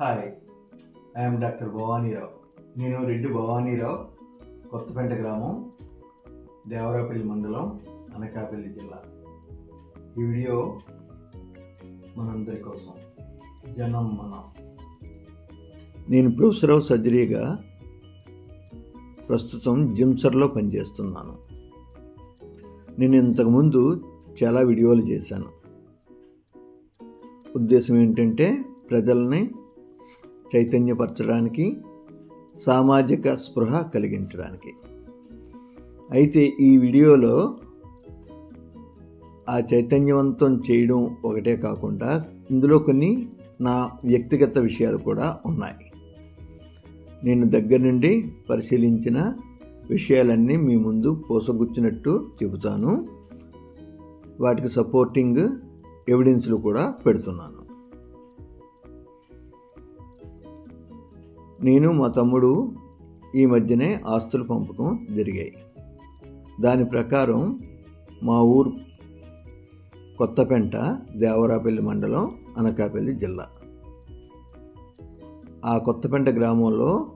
Hi I'm doctor భవానీరావు నేను రెడ్డి భవానీరావు కొత్తపేట గ్రామం దేవరాపల్లి మండలం అనకాపల్లి జిల్లా. ఈ వీడియో మనందరి కోసం. జనం మనం. నేను ప్రొఫెసర్ సర్జరీగా ప్రస్తుతం జిమ్సర్లో పనిచేస్తున్నాను. నేను ఇంతకుముందు చాలా వీడియోలు చేశాను. ఉద్దేశం ఏంటంటే ప్రజల్ని చైతన్యపరచడానికి సామాజిక స్పృహ కలిగించడానికి. అయితే ఈ వీడియోలో ఆ చైతన్యవంతం చేయడం ఒకటే కాకుండా ఇందులో కొన్ని నా వ్యక్తిగత విషయాలు కూడా ఉన్నాయి. నేను దగ్గర నుండి పరిశీలించిన విషయాలన్నీ మీ ముందు పోసగుచ్చినట్టు చెబుతాను. వాటికి సపోర్టింగ్ ఎవిడెన్స్లు కూడా పెడుతున్నాను. నేను మా తమ్ముడు ఈ మధ్యనే ఆస్తుల పంపకం జరిగాయి. దాని ప్రకారం మా ఊరు కొత్తపెంట దేవరాపల్లి మండలం అనకాపల్లి జిల్లా. ఆ కొత్తపెంట గ్రామంలో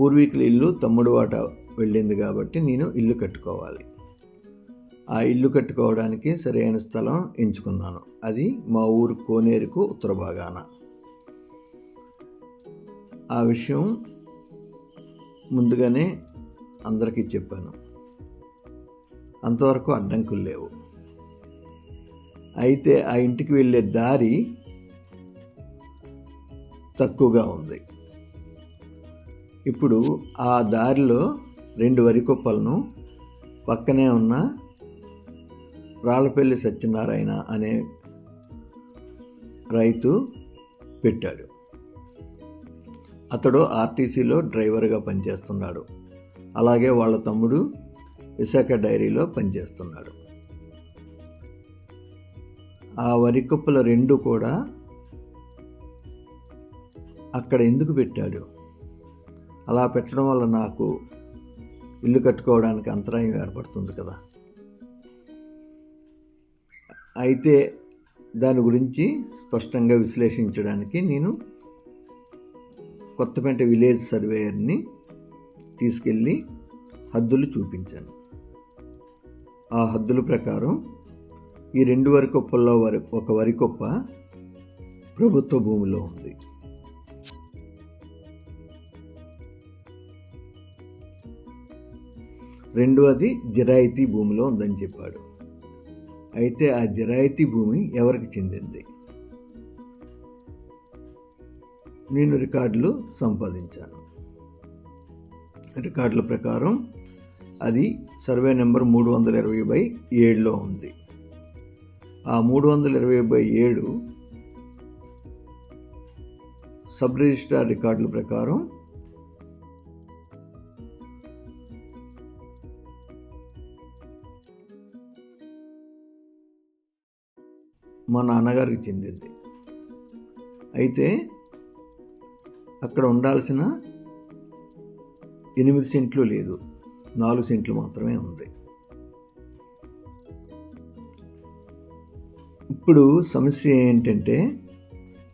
పూర్వీకుల ఇల్లు తమ్ముడు వాట వెళ్ళింది కాబట్టి నేను ఇల్లు కట్టుకోవాలి. ఆ ఇల్లు కట్టుకోవడానికి సరైన స్థలం ఎంచుకున్నాను. అది మా ఊరు కోనేరుకు ఉత్తర భాగాన. ఆ విషయం ముందుగానే అందరికీ చెప్పాను. అంతవరకు అడ్డంకులు లేవు. అయితే ఆ ఇంటికి వెళ్ళే దారి తక్కువగా ఉంది. ఇప్పుడు ఆ దారిలో రెండు వరి కుప్పలను పక్కనే ఉన్న రాళ్ళపల్లి సత్యనారాయణ అనే రైతు పెట్టాడు. అతడు ఆర్టీసీలో డ్రైవర్గా పనిచేస్తున్నాడు. అలాగే వాళ్ళ తమ్ముడు విశాఖ డైరీలో పనిచేస్తున్నాడు. ఆ వరి కుప్పల రెండు కూడా అక్కడ ఎందుకు పెట్టాడు? అలా పెట్టడం వల్ల నాకు ఇల్లు కట్టుకోవడానికి అంతరాయం ఏర్పడుతుంది కదా. అయితే దాని గురించి స్పష్టంగా విశ్లేషించడానికి నేను కొత్తపేట విలేజ్ సర్వేయర్ని తీసుకెళ్ళి హద్దులు చూపించాను. ఆ హద్దుల ప్రకారం ఈ రెండు వరి కుప్పల్లో వరి ఒక వరి కుప్ప ప్రభుత్వ భూమిలో ఉంది. రెండవది జిరాయితీ భూమిలో ఉందని చెప్పాడు. అయితే ఆ జిరాయితీ భూమి ఎవరికి చెందింది? నేను రికార్డులు సంపాదించాను. రికార్డుల ప్రకారం అది సర్వే నెంబర్ మూడు వందల ఇరవై బై ఏడులో ఉంది. ఆ మూడు వందల ఇరవై బై ఏడు సబ్ రిజిస్ట్రార్ రికార్డుల ప్రకారం మా నాన్నగారికి చెందింది. అయితే అక్కడ ఉండాల్సిన ఎనిమిది సెంట్లు లేదు. నాలుగు సెంట్లు మాత్రమే ఉంది. ఇప్పుడు సమస్య ఏంటంటే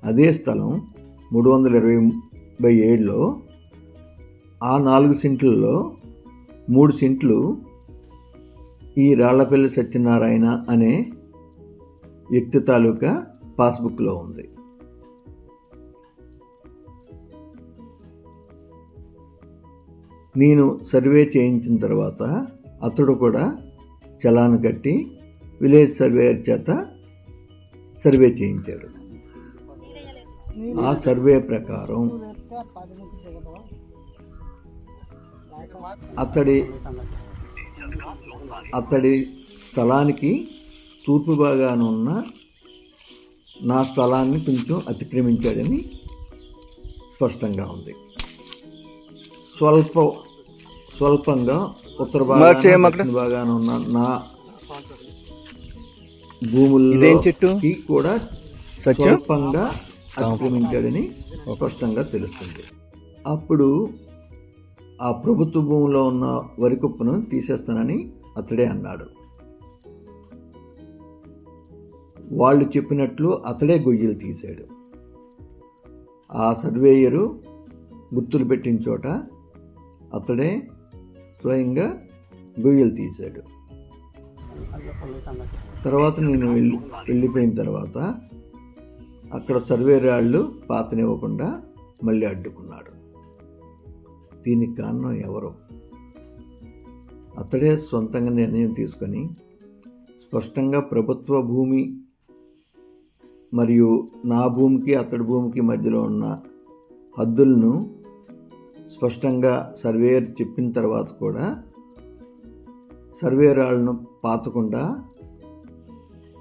అదే స్థలం మూడు వందల ఇరవై బై ఏడులో ఆ నాలుగు సెంట్లలో మూడు సెంట్లు ఈ రాళ్ళపల్లి సత్యనారాయణ అనే వ్యక్తి తాలూకా పాస్బుక్లో ఉంది. నేను సర్వే చేయించిన తర్వాత అతడు కూడా చలాన్ కట్టి విలేజ్ సర్వేయర్ చేత సర్వే చేయించాడు. ఆ సర్వే ప్రకారం అతడి అతడి స్థలానికి తూర్పు భాగాన ఉన్న నా స్థలాన్ని కొంచెం అతిక్రమించాడని స్పష్టంగా ఉంది. స్వల్ప స్వల్పంగా ఉత్తర భాగాన భాగాన ఉన్న నా భూముల్లో చెట్టు? కూడా స్వల్పంగా అతిక్రమించాడని స్పష్టంగా తెలుస్తుంది. అప్పుడు ఆ ప్రభుత్వ భూమిలో ఉన్న వరి కుప్పను తీసేస్తానని అతడే అన్నాడు. వాళ్ళు చెప్పినట్లు అతడే గొయ్యలు తీశాడు. ఆ సర్వేయరు గుర్తులు పెట్టిన చోట అతడే స్వయంగా గొయ్యలు తీశాడు. తర్వాత నేను వెళ్ళి వెళ్ళిపోయిన తర్వాత అక్కడ సర్వే రాళ్ళు పాతనివ్వకుండా మళ్ళీ అడ్డుకున్నాడు. దీనికి కారణం ఎవరు? అతడే సొంతంగా నిర్ణయం తీసుకొని స్పష్టంగా ప్రభుత్వ భూమి మరియు నా భూమికి అతడి భూమికి మధ్యలో ఉన్న హద్దులను స్పష్టంగా సర్వేయర్ చెప్పిన తర్వాత కూడా సర్వేరాలను పాతకుండా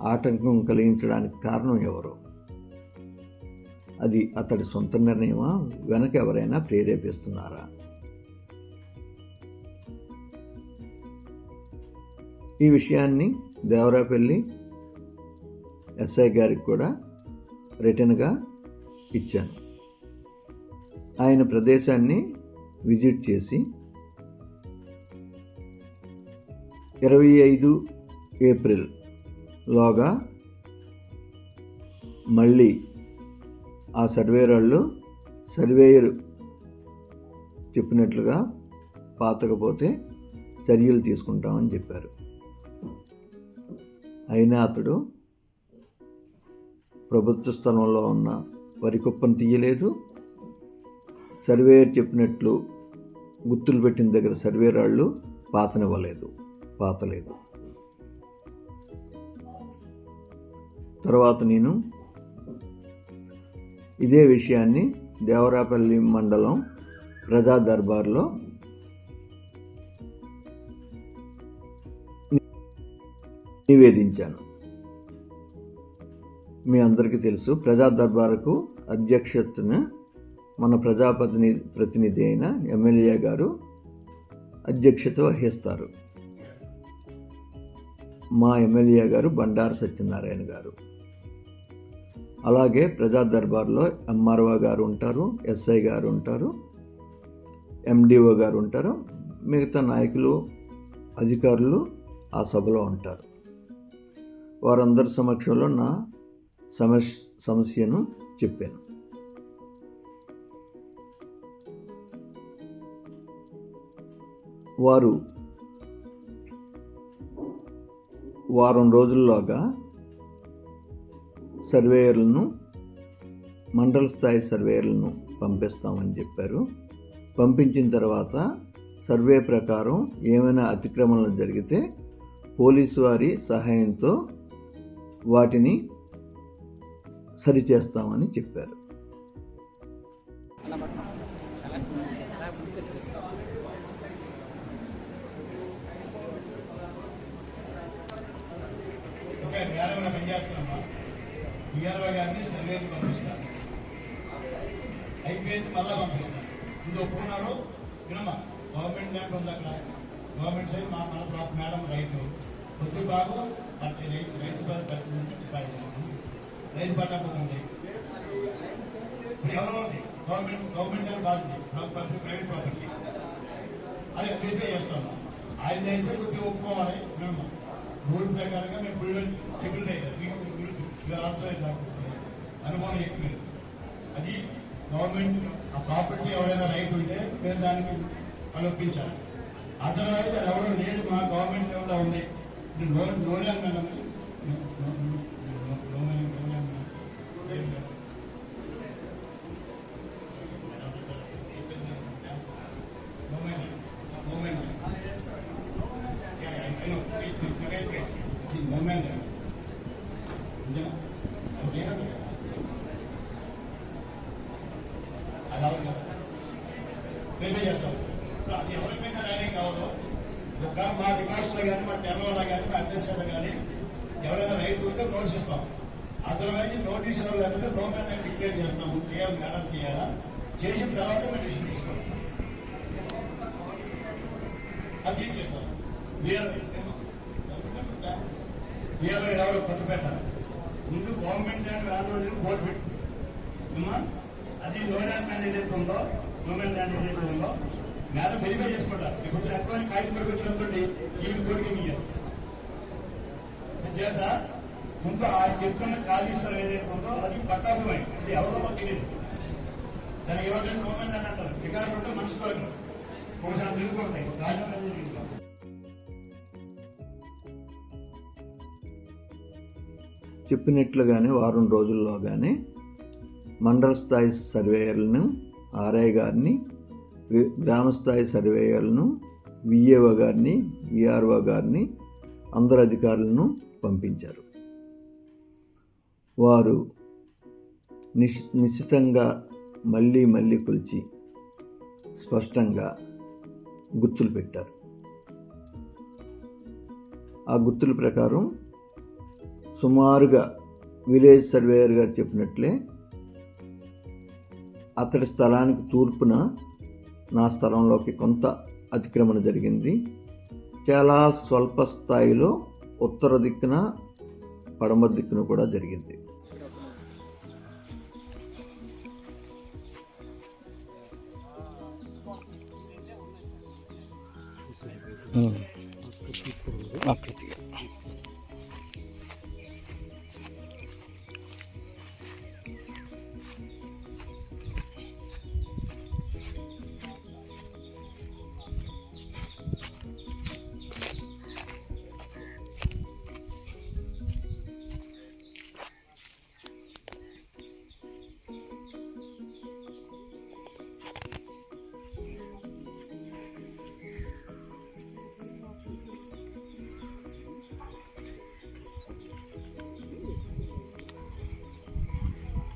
ఆటంకం కలిగించడానికి కారణం ఎవరు? అది అతడి సొంత నిర్ణయమా? వెనక ఎవరైనా ప్రేరేపిస్తున్నారా? ఈ విషయాన్ని దేవరాపల్లి ఎస్ఐ గారికి కూడా రిటర్న్గా ఇచ్చాను. ఆయన ప్రదేశాన్ని విజిట్ చేసి ఇరవై ఐదు ఏప్రిల్ లోగా మళ్ళీ ఆ సర్వేరాళ్ళు సర్వేయర్ చెప్పినట్లుగా పాతకపోతే చర్యలు తీసుకుంటామని చెప్పారు. అయినా అతడు ప్రభుత్వ స్థలంలో ఉన్న వరికుప్పను తీయలేదు. సర్వేయర్ చెప్పినట్లు గుర్తులు పెట్టిన దగ్గర సర్వేరాళ్ళు పాతనివ్వలేదు పాతలేదు తర్వాత నేను ఇదే విషయాన్ని దేవరాపల్లి మండలం ప్రజా దర్బార్లో నివేదించాను. మీ అందరికీ తెలుసు ప్రజా దర్బారుకు అధ్యక్షతను మన ప్రజాపతిని ప్రతినిధి అయిన ఎమ్మెల్యే గారు అధ్యక్షత వహిస్తారు. మా ఎమ్మెల్యే గారు బండారు సత్యనారాయణ గారు. అలాగే ప్రజా దర్బార్లో ఎంఆర్ఓ గారు ఉంటారు ఎస్ఐ గారు ఉంటారు ఎండిఓ గారు ఉంటారు మిగతా నాయకులు అధికారులు ఆ సభలో ఉంటారు. వారందరి సమక్షంలో నా సమస్ సమస్యను చెప్పాను. వారు వారం రోజుల్లోగా సర్వేయర్లను మండల స్థాయి సర్వేయర్లను పంపిస్తామని చెప్పారు. పంపించిన తర్వాత సర్వే ప్రకారం ఏమైనా అతిక్రమణలు జరిగితే పోలీసు వారి సహాయంతో వాటిని సరిచేస్తామని చెప్పారు. ఓకే బీఆర్ఓ పనిచేస్తున్నామా బీఆర్ఓ గారిని సర్వేకి పంపిస్తాను అయిపోయింది మళ్ళా పంపిస్తాను ఇది ఒప్పుకున్నారు వినమ్మా గవర్నమెంట్ ల్యాండ్ ఉంది అక్కడ గవర్నమెంట్ సైడ్ మా మన బ్లాక్ మేడం రైతు కొద్ది బాబు పట్టి రైతు రైతు బాధ పట్టి రైతు పట్టా ఉంది ఇప్పుడు ఎవరో ఉంది గవర్నమెంట్ గవర్నమెంట్ దగ్గర ఉంది ప్రైవేట్ ప్రాపర్టీ అదే రీపే చేస్తున్నాం ఆయన అయితే కొద్దిగా ఒప్పుకోవాలి వినమ్మా రూల్ ప్రకారంగా మేము బిల్డర్ సివిల్ రైటర్ ఆల్సో అనుమానం ఎక్కువ అది గవర్నమెంట్ ఆ ప్రాపర్టీ ఎవరైనా రైట్ ఉంటే మేము దానికి కల్పించాలి అదర్వైజ్ అది ఎవరో లేదు మా గవర్నమెంట్ లెవెల్లో ఉంది. ఇది లోన్ లోన్ మూమెంట్ అది అవదు కదా మేమే చేస్తాం ఇప్పుడు అది ఎవరికైనా ర్యాలీ కావాలో ఒక మా రికార్డ్స్లో కానీ మా టెర్రోలో కానీ మా అడ్రస్లో కానీ ఎవరైనా రైతు ఉంటే నోటీస్ ఇస్తాం అదర్వైజ్ నోటీస్ ఎవరు లేకపోతే నో మ్యాన్ డిక్లేర్ చేస్తాము చేయాలి మేడం చేయాలా చేసిన తర్వాత మేము డిసిషన్ తీసుకోవాలి అది చేస్తాం వీఆర్ వీఆర్ ఎవరో కొత్తపేట ముందు గవర్నమెంట్ ల్యాండ్ వేల రోజులు బోర్డు పెట్టు అమ్మా అది నో ల్యాండ్ ల్యాండ్ ఏదైతే ఉందో గవర్నమెంట్ ల్యాండ్ ఏదైతే ఉందో మేడం వెరిఫై చేసుకుంటారు ఇప్పుడు ఎక్కువ కాగితం పడికి వచ్చినప్పుడు ఈ కోరిక ఇయ్యారు చేత ముందు ఆ చెప్తున్న ఖాళీ ఏదైతే ఉందో అది పట్టాభూమి. ఇది ఎవరో మాకు తెలియదు. దానికి ఎవరికైనా నోమెంట్ అని అంటారు. వికారం ఉంటే మనసు కొరకు ఒకసారి తిరుగుతుంటాయి ఒక గాజు అనేది తిరుగుతాం చెప్పినట్లుగానే వారం రోజుల్లోగానే మండల స్థాయి సర్వేయర్లను ఆర్ఐ గారిని వి- గ్రామ స్థాయి సర్వేయర్లను విఏఓ గారిని విఆర్ఓ గారిని అందరు అధికారులను పంపించారు. వారు నిశ్ నిశ్చితంగా మళ్ళీ మళ్ళీ కొలిచి స్పష్టంగా గుర్తులు పెట్టారు. ఆ గుర్తుల ప్రకారం సుమారుగా విలేజ్ సర్వేయర్ గారు చెప్పినట్లే అతడి స్థలానికి తూర్పున నా స్థలంలోకి కొంత అతిక్రమణ జరిగింది. చాలా స్వల్ప స్థాయిలో ఉత్తర దిక్కున పడమర దిక్కున కూడా జరిగింది. Hmm.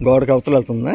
గోడకి అవతల వెళ్తుందా?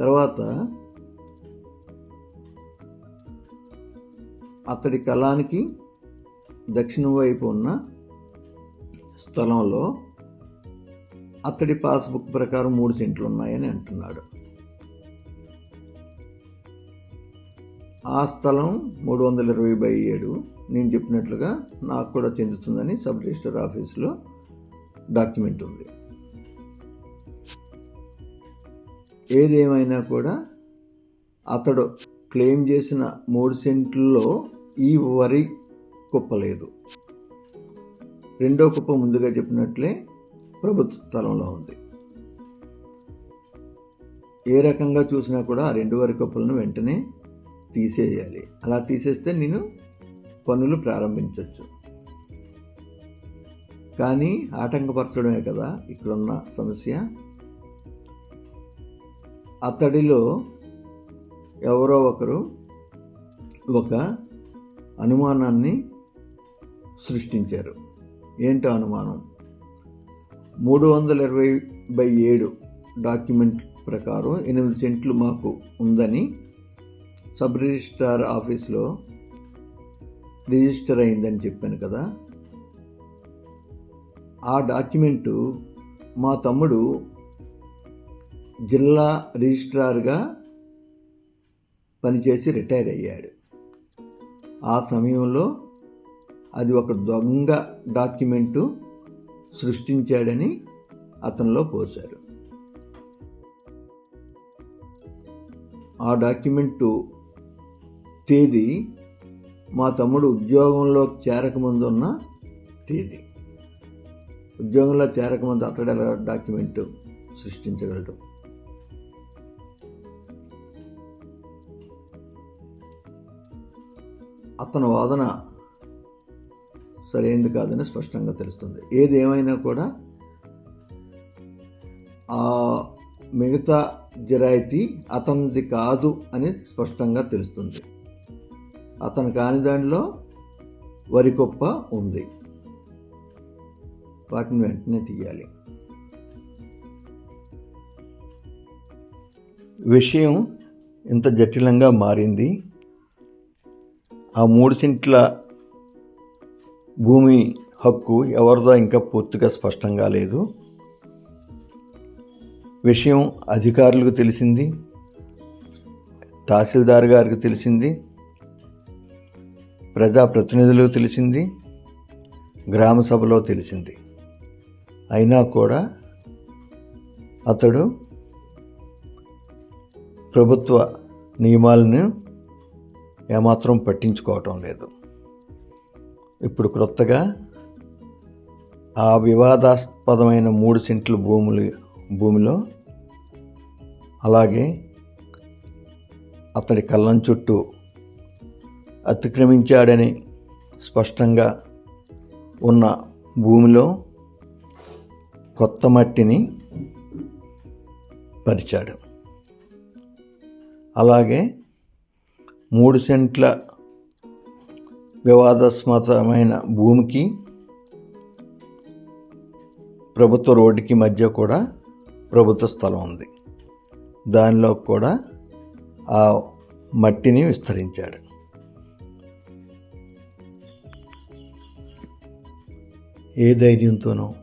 తర్వాత అతడి కళానికి దక్షిణం వైపు ఉన్న స్థలంలో అతడి పాస్బుక్ ప్రకారం మూడు సెంట్లు ఉన్నాయని అంటున్నాడు. ఆ స్థలం మూడు వందల ఇరవై బై ఏడు. నేను చెప్పినట్లుగా నాకు కూడా చెందుతుందని సబ్ రిజిస్టర్ ఆఫీసులో డాక్యుమెంట్ ఉంది. ఏదేమైనా కూడా అతడు క్లెయిమ్ చేసిన మూడు సెంట్లలో ఈ వరి కుప్ప లేదు. రెండో కుప్ప ముందుగా చెప్పినట్లే ప్రభుత్వ స్థలంలో ఉంది. ఏ రకంగా చూసినా కూడా ఆ రెండు వరి కుప్పలను వెంటనే తీసేయాలి. అలా తీసేస్తే నేను పనులు ప్రారంభించవచ్చు కానీ ఆటంకపరచడమే కదా ఇక్కడున్న సమస్య. అతడిలో ఎవరో ఒకరు ఒక అనుమానాన్ని సృష్టించారు. ఏంటో అనుమానం? మూడు వందల ఇరవై బై ఏడు డాక్యుమెంట్ ప్రకారం ఎనిమిది సెంట్లు మాకు ఉందని సబ్ రిజిస్ట్రార్ ఆఫీస్లో రిజిస్టర్ అయిందని చెప్పాను కదా. ఆ డాక్యుమెంటు మా తమ్ముడు జిల్లా రిజిస్ట్రార్గా పనిచేసి రిటైర్ అయ్యాడు. ఆ సమయంలో అది ఒక దొంగ డాక్యుమెంటు సృష్టించాడని అతనిలో పోశారు. ఆ డాక్యుమెంటు తేదీ మా తమ్ముడు ఉద్యోగంలో చేరకముందు ఉన్న తేదీ. ఉద్యోగంలో చేరకముందు అతడు ఎలా డాక్యుమెంట్ సృష్టించగలడు? అతని వాదన సరైనది కాదని స్పష్టంగా తెలుస్తుంది. ఏది ఏమైనా కూడా ఆ మిగతా జిరాయితీ అతనిది కాదు అని స్పష్టంగా తెలుస్తుంది. అతను కాని దానిలో వరికొప్ప ఉంది. వాటిని వెంటనే తీయాలి. విషయం ఇంత జటిలంగా మారింది. ఆ మూడు సెంట్ల భూమి హక్కు ఎవరిదో ఇంకా పూర్తిగా స్పష్టంగా లేదు. విషయం అధికారులకు తెలిసింది. తహసీల్దార్ గారికి తెలిసింది. ప్రజాప్రతినిధులకు తెలిసింది. గ్రామ సభలో తెలిసింది. అయినా కూడా అతడు ప్రభుత్వ నియమాలను ఏమాత్రం పట్టించుకోవటం లేదు. ఇప్పుడు క్రొత్తగా ఆ వివాదాస్పదమైన మూడు సెంట్లు భూములు భూమిలో అలాగే అతడి కళ్ళం చుట్టూ అతిక్రమించాడని స్పష్టంగా ఉన్న భూమిలో కొత్త మట్టిని పరిచాడు. అలాగే మూడు సెంట్ల వివాదాస్పదమైన భూమికి ప్రభుత్వ రోడ్డుకి మధ్య కూడా ప్రభుత్వ స్థలం ఉంది. దానిలో కూడా ఆ మట్టిని విస్తరించాడు. ఏ ధైర్యంతోనో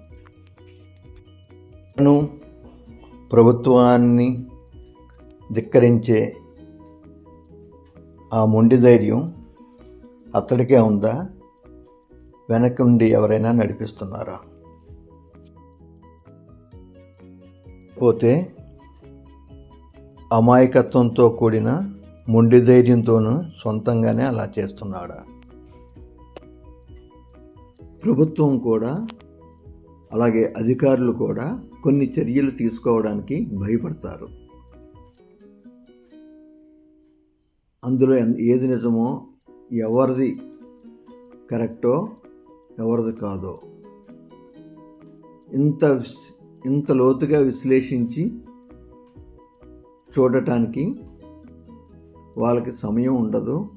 తను ప్రభుత్వాన్ని ధిక్కరించే ఆ మొండి ధైర్యం అతడికే ఉందా? వెనక నుండి ఎవరైనా నడిపిస్తున్నారా? పోతే అమాయకత్వంతో కూడిన మొండి ధైర్యంతోనూ సొంతంగానే అలా చేస్తున్నాడా? ప్రభుత్వం కూడా అలాగే అధికారులు కూడా కొన్ని చర్యలు తీసుకోవడానికి భయపడతారు. అందులో ఏది నిజమో ఎవరిది కరెక్టో ఎవరిది కాదో. ఇంత విస్- ఇంత లోతుగా విశ్లేషించి చూడటానికి వాళ్ళకి సమయం ఉండదు.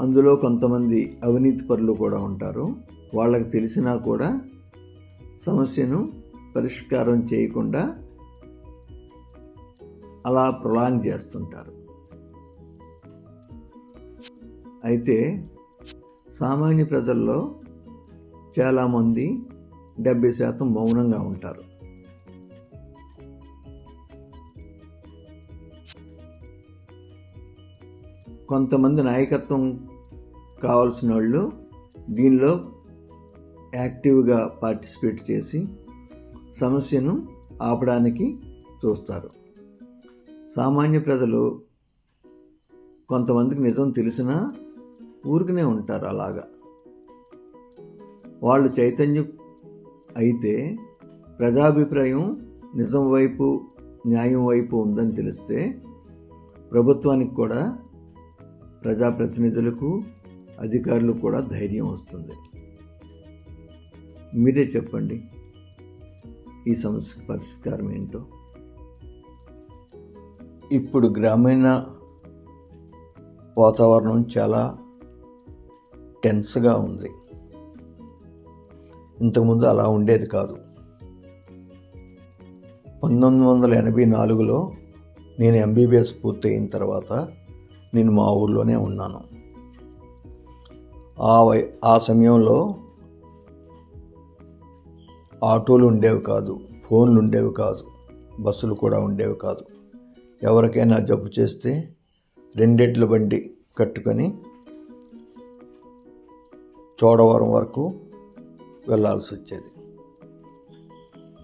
అందులో కొంతమంది అవినీతి పరులు కూడా ఉంటారు. వాళ్ళకి తెలిసినా కూడా సమస్యను పరిష్కారం చేయకుండా అలా ప్రొలాంగ్ చేస్తుంటారు. అయితే సామాన్య ప్రజల్లో చాలామంది డెబ్బై శాతం మౌనంగా ఉంటారు. కొంతమంది నాయకత్వం కావాల్సిన వాళ్ళు దీనిలో యాక్టివ్గా పార్టిసిపేట్ చేసి సమస్యను ఆపడానికి చూస్తారు. సామాన్య ప్రజలు కొంతమందికి నిజం తెలిసినా ఊరికనే ఉంటారు అలాగా. వాళ్ళు చైతన్యం అయితే ప్రజాభిప్రాయం నిజం వైపు న్యాయం వైపు ఉందని తెలిస్తే ప్రభుత్వానికి కూడా ప్రజాప్రతినిధులకు అధికారులకు కూడా ధైర్యం వస్తుంది. మీరే చెప్పండి ఈ సమస్యకు పరిష్కారం ఏంటో? ఇప్పుడు గ్రామీణ వాతావరణం చాలా టెన్స్గా ఉంది. ఇంతకుముందు అలా ఉండేది కాదు. పంతొమ్మిది వందల ఎనభై నాలుగులో నేను ఎంబీబీఎస్ పూర్తయిన తర్వాత నేను మా ఊర్లోనే ఉన్నాను. ఆ వై ఆ సమయంలో ఆటోలు ఉండేవి కాదు ఫోన్లు ఉండేవి కాదు బస్సులు కూడా ఉండేవి కాదు. ఎవరికైనా జబ్బు చేస్తే రెండేట్ల బండి కట్టుకొని చోడవరం వరకు వెళ్ళాల్సి వచ్చేది.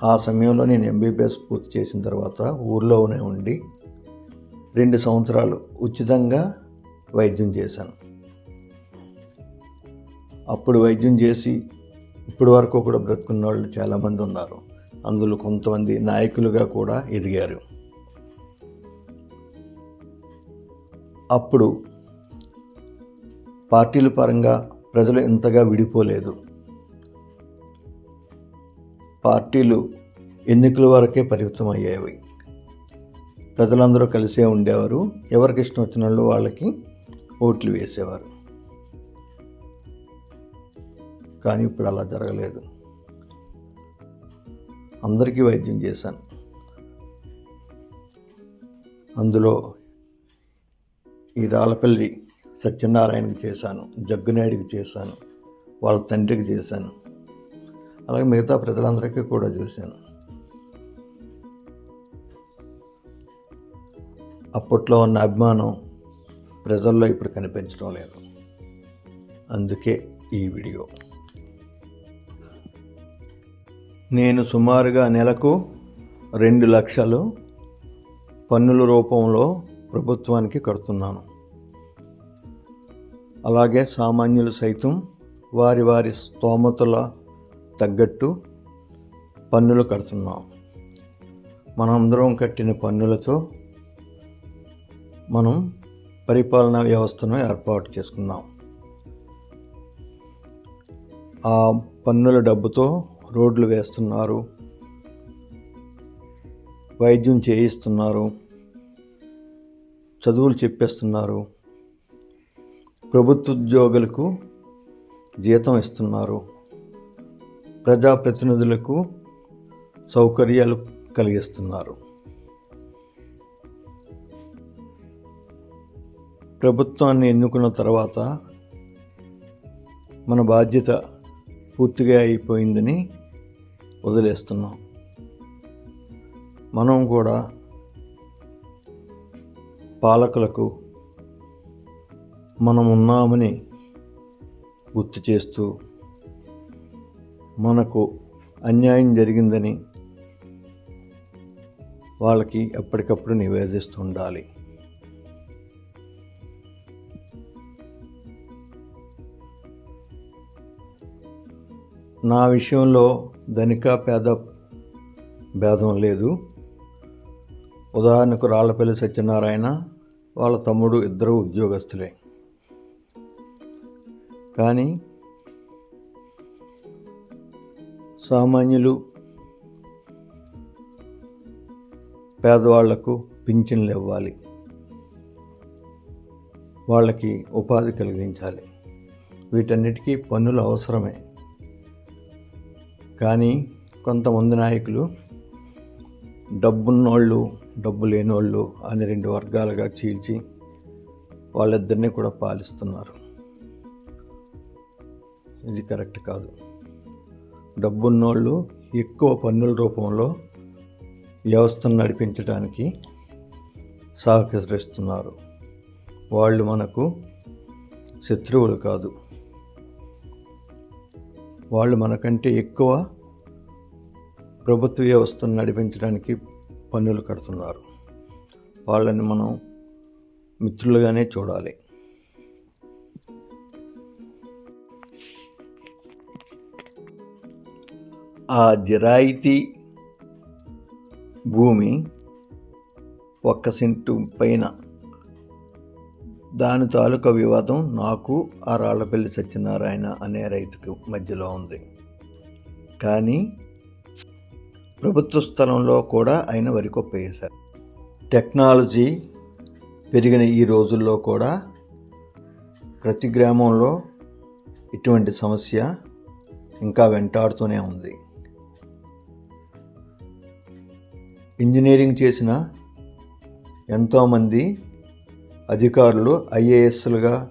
ఆ సమయంలో నేను ఎంబీబీఎస్ పూర్తి చేసిన తర్వాత ఊర్లోనే ఉండి రెండు సంవత్సరాలు ఉచితంగా వైద్యం చేశాను. అప్పుడు వైద్యం చేసి ఇప్పటి వరకు కూడా బ్రతుకున్న వాళ్ళు చాలామంది ఉన్నారు. అందులో కొంతమంది నాయకులుగా కూడా ఎదిగారు. అప్పుడు పార్టీల పరంగా ప్రజలు ఎంతగా విడిపోలేదు. పార్టీలు ఎన్నికల వరకే పరిమితం అయ్యేవి ప్రజలందరూ కలిసే ఉండేవారు. ఎవరికి ఇష్టం వచ్చిన వాళ్ళు వాళ్ళకి ఓట్లు వేసేవారు. కానీ ఇప్పుడు అలా జరగలేదు. అందరికీ వైద్యం చేశాను. అందులో ఈ రాళ్ళపల్లి సత్యనారాయణకి చేశాను జగ్గునాయుడికి చేశాను వాళ్ళ తండ్రికి చేశాను. అలాగే మిగతా ప్రజలందరికీ కూడా చూశాను. అప్పట్లో ఉన్న అభిమానం ప్రజల్లో ఇప్పుడు కనిపించడం లేదు. అందుకే ఈ వీడియో. నేను సుమారుగా నెలకు రెండు లక్షలు పన్నుల రూపంలో ప్రభుత్వానికి కడుతున్నాను. అలాగే సామాన్యులు సైతం వారి వారి స్తోమతల తగ్గట్టు పన్నులు కడుతున్నాం. మనందరం కట్టిన పన్నులతో మనం పరిపాలనా వ్యవస్థను ఏర్పాటు చేసుకున్నాం ఆ పన్నుల డబ్బుతో రోడ్లు వేస్తున్నారు. వైద్యం చేయిస్తున్నారు. చదువులు చెప్పేస్తున్నారు. ప్రభుత్వ ఉద్యోగులకు జీతం ఇస్తున్నారు. ప్రజాప్రతినిధులకు సౌకర్యాలు కలిగిస్తున్నారు. ప్రభుత్వాన్ని ఎన్నుకున్న తర్వాత మన బాధ్యత పూర్తిగా అయిపోయిందని వదిలేస్తున్నాం. మనం కూడా పాలకులకు మనం ఉన్నామని గుర్తు చేస్తూ మనకు అన్యాయం జరిగిందని వాళ్ళకి ఎప్పటికప్పుడు నివేదిస్తూ ఉండాలి. నా విషయంలో ధనిక పేద భేదం లేదు. ఉదాహరణకు రాళ్ళపల్లి సత్యనారాయణ వాళ్ళ తమ్ముడు ఇద్దరు ఉద్యోగస్తులే. కానీ సామాన్యులు పేదవాళ్ళకు పింఛన్లు ఇవ్వాలి. వాళ్ళకి ఉపాధి కలిగించాలి. వీటన్నిటికీ పన్నులు అవసరమే. కానీ కొంతమంది నాయకులు డబ్బున్నోళ్ళు డబ్బు లేనోళ్ళు అని రెండు వర్గాలుగా చీల్చి వాళ్ళిద్దరినీ కూడా పాలిస్తున్నారు. ఇది కరెక్ట్ కాదు. డబ్బున్నోళ్ళు ఎక్కువ పన్నుల రూపంలో వ్యవస్థను నడిపించడానికి సహకరిస్తున్నారు. వాళ్ళు మనకు శత్రువులు కాదు. వాళ్ళు మనకంటే ఎక్కువ ప్రభుత్వ వ్యవస్థను నడిపించడానికి పన్నులు కడుతున్నారు. వాళ్ళని మనం మిత్రులుగానే చూడాలి. ఆ జిరాయితీ భూమి ఒక్క సెంటు పైన. దాని తాలూకా వివాదం నాకు ఆ రాళ్ళపల్లి సత్యనారాయణ అనే రైతుకు మధ్యలో ఉంది. కానీ ప్రభుత్వ స్థలంలో కూడా ఆయన వరికొప్పేశారు టెక్నాలజీ పెరిగిన ఈ రోజుల్లో కూడా ప్రతి గ్రామంలో ఇటువంటి సమస్య ఇంకా వెంటాడుతూనే ఉంది. ఇంజనీరింగ్ చేసిన ఎంతోమంది అధికారులు ఐఏఎస్లుగా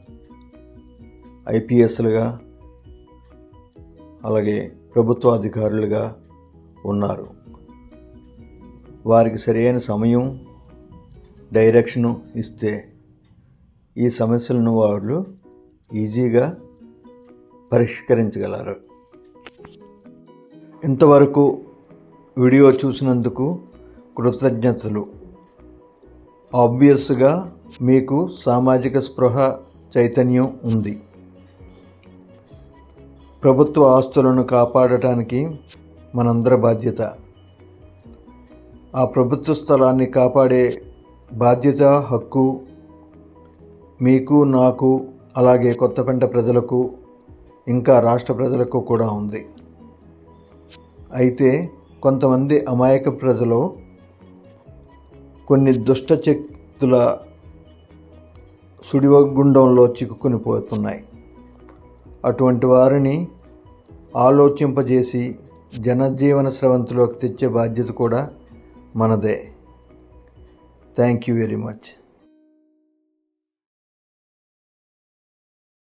ఐపీఎస్లుగా అలాగే ప్రభుత్వ అధికారులుగా ఉన్నారు. వారికి సరైన సమయం డైరెక్షను ఇస్తే ఈ సమస్యలను వాళ్ళు ఈజీగా పరిష్కరించగలరు. ఇంతవరకు వీడియో చూసినందుకు కృతజ్ఞతలు. ఆబ్వియస్గా మీకు సామాజిక స్పృహ చైతన్యం ఉంది. ప్రభుత్వ ఆస్తులను కాపాడటానికి మనందరి బాధ్యత. ఆ ప్రభుత్వ స్థలాన్ని కాపాడే బాధ్యత హక్కు మీకు నాకు అలాగే కొత్తపెంట ప్రజలకు ఇంకా రాష్ట్ర ప్రజలకు కూడా ఉంది. అయితే కొంతమంది అమాయక ప్రజలు కొన్ని దుష్టచక్తుల సుడివగుండంలో చిక్కుకొని పోతున్నాయి అటువంటి వారిని ఆలోచింపజేసి జనజీవన స్రవంతిలోకి తెచ్చే బాధ్యత కూడా మనదే. Thank you very much